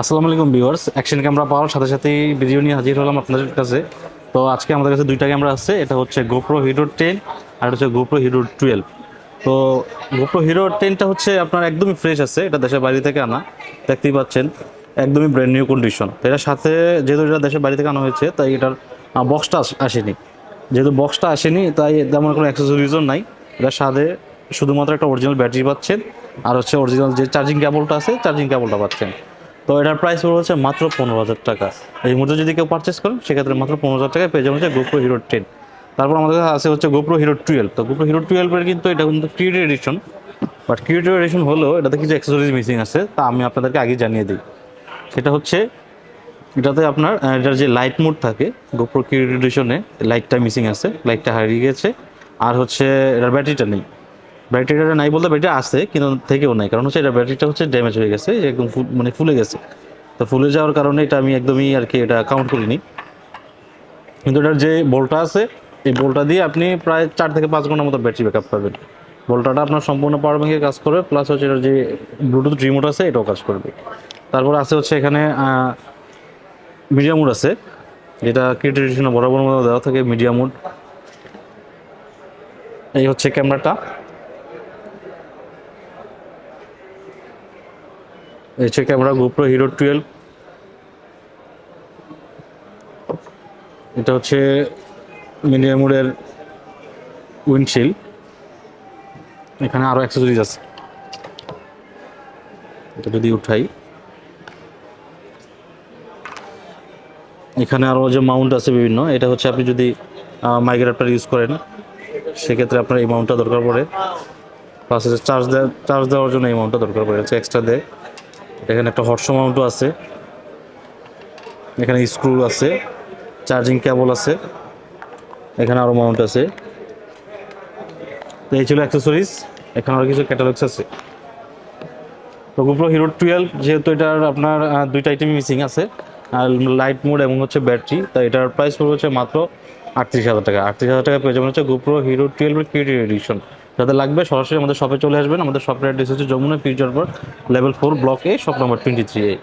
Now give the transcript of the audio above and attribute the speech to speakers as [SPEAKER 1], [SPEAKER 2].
[SPEAKER 1] আসসালামু আলাইকুম viewers, action camera পাওয়ার সাথে সাথেই ভিডিও নিয়ে হাজির হলাম আপনাদের কাছে। তো আজকে আমাদের কাছে দুইটা ক্যামেরা আছে, এটা হচ্ছে গোপ্রো হিরো টেন আর হচ্ছে গোপ্রো হিরো টুয়েলভ তো গোপ্রো হিরো টেনটা হচ্ছে আপনার একদমই ফ্রেশ আছে, এটা দেশের বাইরে থেকে আনা, দেখতেই পাচ্ছেন, একদমই ব্র্যান্ড নিউ কন্ডিশন এটার সাথে যেহেতু এটা দেশের বাইরে থেকে আনা হয়েছে, তাই এটার বক্সটা আসেনি। যেহেতু বক্সটা আসেনি, তাই তেমন কোনো অ্যাক্সেসরিজও নাই। এটার সাথে শুধুমাত্র একটা অরিজিনাল ব্যাটারি পাচ্ছেন, আর হচ্ছে অরিজিনাল যে চার্জিং কেবলটা আছে চার্জিং কেবলটা পাচ্ছেন। তো এটার প্রাইস হচ্ছে মাত্র পনেরো হাজার টাকা। এই মুহূর্তে যদি কেউ পারচেস করেন সেক্ষেত্রে মাত্র পনেরো হাজার টাকায় পেয়ে যাবেন হচ্ছে গোপ্রো হিরো টেন তারপর আমাদের কাছে আছে হচ্ছে গোপ্রো হিরো টুয়েলভ তো গোপ্রো হিরো টুয়েলভের কিন্তু এটা কিন্তু creative edition but creative edition হলেও এটাতে কিছু অ্যাক্সেসরিজ মিসিং আছে, তা আমি আপনাদেরকে আগে জানিয়ে দিই। সেটা হচ্ছে, এটাতে আপনার এটার যে লাইট মোড থাকে গোপ্রো এডিশনে লাইটটা মিসিং আছে লাইটটা হারিয়ে গেছে। আর হচ্ছে, এটার ব্যাটারিটা নেই। ব্যাটারিটা নাই বলতে ব্যাটারি আছে, কিন্তু থেকেও নাই। কারণ হচ্ছে এটা ব্যাটারিটা হচ্ছে ড্যামেজ হয়ে গেছে একদম মানে ফুলে গেছে। তো ফুলে যাওয়ার কারণে এটা আমি একদমই আর কি এটা কাউন্ট করিনি। কিন্তু এটার যে বোল্টটা আছে, এই বোল্টটা দিয়ে আপনি প্রায় চার থেকে পাঁচ ঘণ্টার মতো ব্যাটারি ব্যাকআপ পাবেন। বোল্টাটা আপনার সম্পূর্ণ পাওয়ার ব্যাঙ্কে কাজ করবে প্লাস হচ্ছে এটার যে ব্লুটুথ রিমোট আছে, এটাও কাজ করবে। তারপর আছে হচ্ছে এখানে মিডিয়াম মোড আছে। যেটা ক্রিয়েটিভিশনে বরাবর মতো দেওয়া থাকে মিডিয়াম মোড এই হচ্ছে ক্যামেরাটা হচ্ছে ক্যামেরা গোপ্রো হিরো টুয়েলভ। এটা হচ্ছে মিনিয়ামুরের উইন্ডশিল্ড। এখানে আরও অ্যাক্সেসরিজ আছে। এটা যদি উঠাই। এখানে আরও যে মাউন্ট আছে বিভিন্ন, এটা হচ্ছে আপনি যদি মাইগ্রেটার ইউজ করেন, সেক্ষেত্রে আপনার এই মাউন্টটা দরকার পড়ে। প্লাস চার্জ দেওয়ার চার্জ দেওয়ার জন্য এই মাউন্টটা দরকার পড়ে এক্সট্রা দেয়। এখানে একটা হর্স মাউন্টও আছে। এখানে স্ক্রু আছে, চার্জিং কেবল আছে, এখানে আরও মাউন্ট আছে। তো এই ছিল অ্যাক্সেসরিজ এখানে আরও কিছু ক্যাটালগস আছে। তো গোপ্রো হিরো টুয়েলভ যেহেতু এটার আপনার দুইটা আইটেম মিসিং আছে, আর লাইট মোড এবং হচ্ছে ব্যাটারি তাই এটার প্রাইস পড়বে হচ্ছে মাত্র আটত্রিশ হাজার টাকা। আটত্রিশ হাজার টাকা পেয়ে যাবেন হচ্ছে গোপ্রো হিরো টুয়েলভের ক্রিয়েটিভ এডিশন যাদের লাগবে সরাসরি আমাদের শপে চলে আসবেন। আমাদের শপের অ্যাড্রেস হচ্ছে Jamuna future park level four block A shop number twenty three A